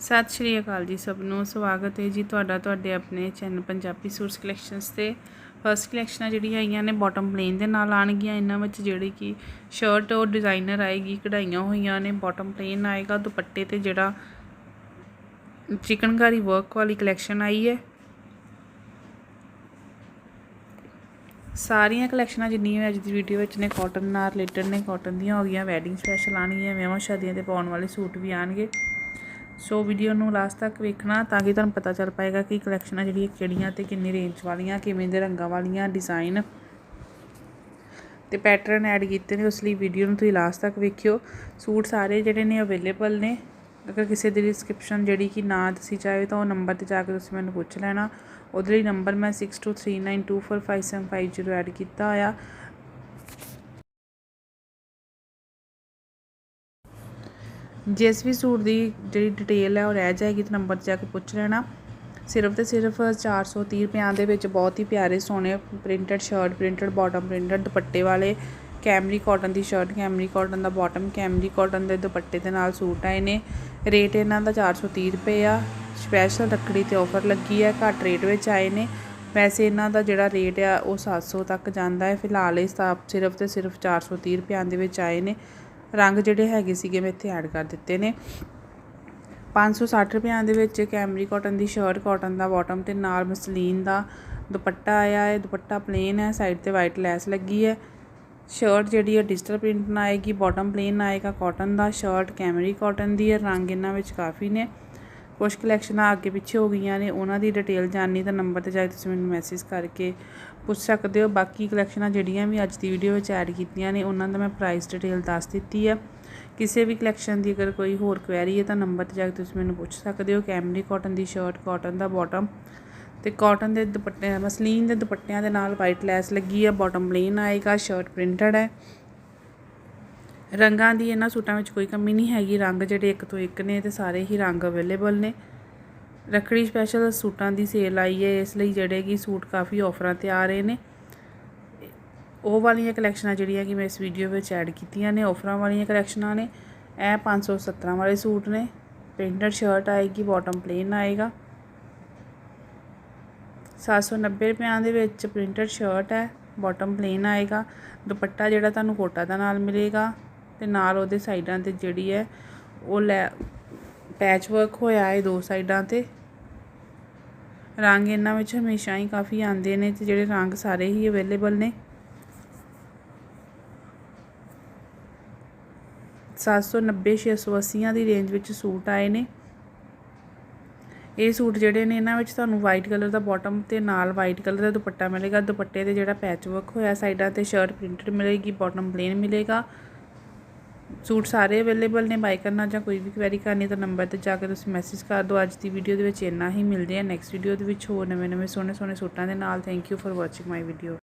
ਸਤਿ ਸ਼੍ਰੀ ਅਕਾਲ ਜੀ ਸਭ ਨੂੰ, ਸਵਾਗਤ ਹੈ ਜੀ ਤੁਹਾਡਾ ਤੁਹਾਡੇ ਆਪਣੇ ਚੈਨਲ ਪੰਜਾਬੀ ਸੂਟਸ ਕਲੈਕਸ਼ਨਸ ਤੇ। ਫਸਟ ਕਲੈਕਸ਼ਨਾਂ ਜਿਹੜੀਆਂ ਆਈਆਂ ਨੇ ਬਾਟਮ ਪਲੇਨ ਦੇ ਨਾਲ ਆਣਗੀਆਂ ਇਹਨਾਂ ਵਿੱਚ ਜਿਹੜੀ ਕਿ ਸ਼ਰਟ ਔਰ ਡਿਜ਼ਾਈਨਰ ਆਏਗੀ, ਕਢਾਈਆਂ ਹੋਈਆਂ ਨੇ ਬਾਟਮ ਪਲੇਨ ਆਏਗਾ। ਦੁਪੱਟੇ ਤੇ ਜਿਹੜਾ ਚਿਕਨਕਾਰੀ ਵਰਕ ਵਾਲੀ ਕਲੈਕਸ਼ਨ ਆਈ ਹੈ। ਸਾਰੀਆਂ ਕਲੈਕਸ਼ਨਾਂ ਜਿੰਨੀਆਂ ਅੱਜ ਦੀ ਵੀਡੀਓ ਵਿੱਚ ਨੇ ਕਾਟਨ ਨਾਲ ਰਿਲੇਟਡ ਨੇ ਕਾਟਨ ਦੀਆਂ ਹੋ ਗਈਆਂ ਵੈਡਿੰਗ ਸਪੈਸ਼ਲ ਆਣਗੀਆਂ ਵਿਆਹਾਂ ਸ਼ਾਦੀਆਂ ਤੇ ਪਾਉਣ ਵਾਲੇ ਸੂਟ ਵੀ ਆਣਗੇ ਸੋ ਵੀਡੀਓ ਨੂੰ ਲਾਸਟ ਤੱਕ ਵੇਖਣਾ ਤਾਂ ਕਿ ਤੁਹਾਨੂੰ ਪਤਾ ਚੱਲ ਪਾਏਗਾ ਕਿ ਕਲੈਕਸ਼ਨਾਂ ਜਿਹੜੀਆਂ ਕਿਹੜੀਆਂ ਤੇ ਕਿੰਨੀ ਰੇਂਜ ਵਾਲੀਆਂ, ਕਿਵੇਂ ਦੇ ਰੰਗਾਂ ਵਾਲੀਆਂ ਡਿਜ਼ਾਈਨ ਤੇ ਪੈਟਰਨ ਐਡ ਕੀਤੇ ਨੇ, ਉਸ ਲਈ ਵੀਡੀਓ ਨੂੰ ਤੁਸੀਂ ਲਾਸਟ ਤੱਕ ਵੇਖਿਓ। ਸੂਟ ਸਾਰੇ ਜਿਹੜੇ ਨੇ ਅਵੇਲੇਬਲ ਨੇ। ਅਗਰ ਕਿਸੇ ਦੀ ਡਿਸਕ੍ਰਿਪਸ਼ਨ ਜਿਹੜੀ ਕਿ ਨਾ ਦੱਸੀ ਚਾਹੇ ਤਾਂ ਉਹ ਨੰਬਰ ਤੇ ਜਾ ਕੇ ਤੁਸੀਂ ਮੈਨੂੰ ਪੁੱਛ ਲੈਣਾ। ਉਹਦੇ ਲਈ ਨੰਬਰ ਮੈਂ 6239245750 ਐਡ ਕੀਤਾ ਹੋਇਆ। ਜਿਸ ਵੀ ਸੂਟ ਦੀ ਜਿਹੜੀ ਡਿਟੇਲ ਹੈ ਉਹ ਰਹਿ ਜਾਏਗੀ ਤਾਂ ਨੰਬਰ 'ਤੇ ਜਾ ਕੇ ਪੁੱਛ ਲੈਣਾ। ਸਿਰਫ ਤੇ ਸਿਰਫ 430 ਰੁਪਿਆਂ ਦੇ ਵਿੱਚ ਬਹੁਤ ਹੀ ਪਿਆਰੇ ਸੋਹਣੇ printed shirt printed bottom printed ਦੁਪੱਟੇ ਵਾਲੇ ਕੈਮਰੀ ਕਾਟਨ ਦੀ ਸ਼ਰਟ ਕੈਮਰੀ ਕਾਟਨ ਦਾ ਬਾਟਮ ਕੈਮਰੀ ਕਾਟਨ ਦੇ ਦੁਪੱਟੇ ਦੇ ਨਾਲ ਸੂਟ ਆਏ ਨੇ। ਰੇਟ ਇਹਨਾਂ ਦਾ 430 ਰੁਪਏ ਆ। ਸਪੈਸ਼ਲ ਰੱਖੜੀ ਤੇ ਆਫਰ ਲੱਗੀ ਹੈ, ਘੱਟ ਰੇਟ ਵਿੱਚ ਆਏ ਨੇ। ਵੈਸੇ ਇਹਨਾਂ ਦਾ ਜਿਹੜਾ ਰੇਟ ਆ ਉਹ 700 ਤੱਕ ਜਾਂਦਾ ਹੈ। ਫਿਲਹਾਲ ਇਹ ਸਿਰਫ ਤੇ ਸਿਰਫ 430 ਰੁਪਿਆਂ ਦੇ ਵਿੱਚ ਆਏ ਨੇ। ਰੰਗ ਜਿਹੜੇ ਹੈਗੇ ਸੀਗੇ ਮੈਂ ਇੱਥੇ ਐਡ ਕਰ ਦਿੱਤੇ ਨੇ। 560 ਰੁਪਿਆਂ ਦੇ ਵਿੱਚ ਕੈਮਰੀ ਕਾਟਨ ਦੀ ਸ਼ਰਟ ਕਾਟਨ ਦਾ ਬਾਟਮ ਤੇ ਨਾਲ ਮਸਲੀਨ ਦਾ ਦੁਪੱਟਾ ਆਇਆ ਹੈ। ਦੁਪੱਟਾ ਪਲੇਨ ਹੈ ਸਾਈਡ ਤੇ ਵਾਈਟ ਲੈਸ ਲੱਗੀ ਹੈ। ਸ਼ਰਟ ਜਿਹੜੀ ਹੈ ਡਿਜੀਟਲ ਪ੍ਰਿੰਟ ਨਾਲ ਆਏਗੀ ਬਾਟਮ ਪਲੇਨ ਆਏਗਾ। ਕਾਟਨ ਦਾ ਸ਼ਰਟ ਕੈਮਰੀ ਕਾਟਨ ਦੀ ਹੈ। ਰੰਗ ਇਹਨਾਂ ਵਿੱਚ ਕਾਫੀ ਨੇ। ਕੁਝ ਕਲੈਕਸ਼ਨਾਂ ਅੱਗੇ ਪਿੱਛੇ ਹੋ ਗਈਆਂ ਨੇ, ਉਹਨਾਂ ਦੀ ਡਿਟੇਲ ਜਾਣਨੀ ਤਾਂ ਨੰਬਰ ਤੇ ਜਾ ਕੇ ਤੁਸੀਂ ਮੈਨੂੰ ਮੈਸੇਜ ਕਰਕੇ ਪੁੱਛ ਸਕਦੇ ਹੋ। ਬਾਕੀ ਕਲੈਕਸ਼ਨਾਂ ਜਿਹੜੀਆਂ ਵੀ ਅੱਜ ਦੀ ਵੀਡੀਓ ਵਿੱਚ ਐਡ ਕੀਤੀਆਂ ਨੇ, ਉਹਨਾਂ ਦਾ ਮੈਂ ਪ੍ਰਾਈਸ ਡਿਟੇਲ ਦੱਸ ਦਿੱਤੀ ਹੈ ਕਿਸੇ ਵੀ ਕਲੈਕਸ਼ਨ ਦੀ ਅਗਰ ਕੋਈ ਹੋਰ ਕੁਐਰੀ ਹੈ ਤਾਂ ਨੰਬਰ ਤੇ ਜਾ ਕੇ ਤੁਸੀਂ ਮੈਨੂੰ ਪੁੱਛ ਸਕਦੇ ਹੋ। ਕੈਮਰੀ ਕਾਟਨ ਦੀ ਸ਼ਰਟ ਕਾਟਨ ਦਾ ਬਾਟਮ ਤੇ ਕਾਟਨ ਦੇ ਦੁਪੱਟੇ ਮਸਲੀਨ ਦੇ ਦੁਪੱਟਿਆਂ ਦੇ ਨਾਲ ਵਾਈਟ ਲੈਸ ਲੱਗੀ ਹੈ ਬਾਟਮ ਪਲੇਨ ਆਏਗਾ ਸ਼ਰਟ ਪ੍ਰਿੰਟਡ ਹੈ। ਰੰਗਾਂ ਦੀ ਇਹਨਾਂ ਸੂਟਾਂ ਵਿੱਚ ਕੋਈ ਕਮੀ ਨਹੀਂ ਹੈਗੀ। ਰੰਗ ਜਿਹੜੇ ਇੱਕ ਤੋਂ ਇੱਕ ਨੇ ਤੇ ਸਾਰੇ ਹੀ ਰੰਗ ਅਵੇਲੇਬਲ ਨੇ। ਰੱਖੜੀ ਸਪੈਸ਼ਲ ਸੂਟਾਂ ਦੀ ਸੇਲ ਆਈ ਹੈ ਇਸ ਲਈ ਜਿਹੜੇ ਕਿ ਸੂਟ ਕਾਫੀ ਆਫਰਾਂ ਤੇ ਆ ਰਹੇ ਨੇ। ਉਹ ਵਾਲੀਆਂ ਕਲੈਕਸ਼ਨਾਂ ਜਿਹੜੀਆਂ ਕਿ ਮੈਂ ਇਸ ਵੀਡੀਓ ਵਿੱਚ ਐਡ ਕੀਤੀਆਂ ਨੇ ਆਫਰਾਂ ਵਾਲੀਆਂ ਕਲੈਕਸ਼ਨਾਂ ਨੇ। ਇਹ 517 ਵਾਲੇ ਸੂਟ ਨੇ। ਪ੍ਰਿੰਟਡ ਸ਼ਰਟ ਆਏਗੀ ਬਾਟਮ ਪਲੇਨ ਆਏਗਾ। 790 ਰੁਪਿਆਂ ਦੇ ਵਿੱਚ ਪ੍ਰਿੰਟਡ ਸ਼ਰਟ ਹੈ ਬਾਟਮ ਪਲੇਨ ਆਏਗਾ। ਦੁਪੱਟਾ ਜਿਹੜਾ ਤੁਹਾਨੂੰ ਕੋਟਾ ਦਾ ਨਾਲ ਮਿਲੇਗਾ। ਤੇ ਨਾਲ ਉਹਦੇ ਸਾਈਡਾਂ ਤੇ ਜਿਹੜੀ ਹੈ, ਉਹ ਲੈ ਪੈਚ ਵਰਕ ਹੋਇਆ ਹੈ ਦੋ ਸਾਈਡਾਂ ਤੇ। ਰੰਗ ਇਹਨਾਂ ਵਿੱਚ ਹਮੇਸ਼ਾ ਹੀ ਕਾਫੀ ਆਉਂਦੇ ਨੇ ਤੇ ਜਿਹੜੇ ਰੰਗ ਸਾਰੇ ਹੀ ਅਵੇਲੇਬਲ ਨੇ। 790 680 ਦੀ ਰੇਂਜ ਵਿੱਚ ਸੂਟ ਆਏ ਨੇ। ਇਹ ਸੂਟ ਜਿਹੜੇ ਨੇ ਇਹਨਾਂ ਵਿੱਚ ਤੁਹਾਨੂੰ ਵਾਈਟ ਕਲਰ ਦਾ ਬਾਟਮ ਤੇ ਨਾਲ ਵਾਈਟ ਕਲਰ ਦਾ ਦੁਪੱਟਾ ਮਿਲੇਗਾ। ਦੁਪੱਟੇ ਤੇ ਜਿਹੜਾ ਪੈਚ ਵਰਕ ਹੋਇਆ ਸਾਈਡਾਂ ਤੇ ਸ਼ਰਟ ਪ੍ਰਿੰਟਡ ਮਿਲੇਗੀ ਬਾਟਮ ਪਲੇਨ ਮਿਲੇਗਾ। ਸੂਟ ਸਾਰੇ ਅਵੇਲੇਬਲ ਨੇ ਬਾਈ ਕਰਨਾ ਜਾਂ ਕੋਈ ਵੀ ਕੁਐਰੀ ਕਰਨੀ ਤਾਂ ਨੰਬਰ ਤੇ ਜਾ ਕੇ ਤੁਸੀਂ ਮੈਸੇਜ ਕਰ ਦਿਓ। ਅੱਜ ਦੀ ਵੀਡੀਓ ਦੇ ਵਿੱਚ ਇੰਨਾ ਹੀ, ਮਿਲਦੇ ਆ ਨੈਕਸਟ ਵੀਡੀਓ ਦੇ ਵਿੱਚ ਹੋਰ ਨਵੇਂ ਨਵੇਂ ਸੋਹਣੇ ਸੋਹਣੇ ਸੂਟਾਂ ਦੇ ਨਾਲ। Thank you for watching my video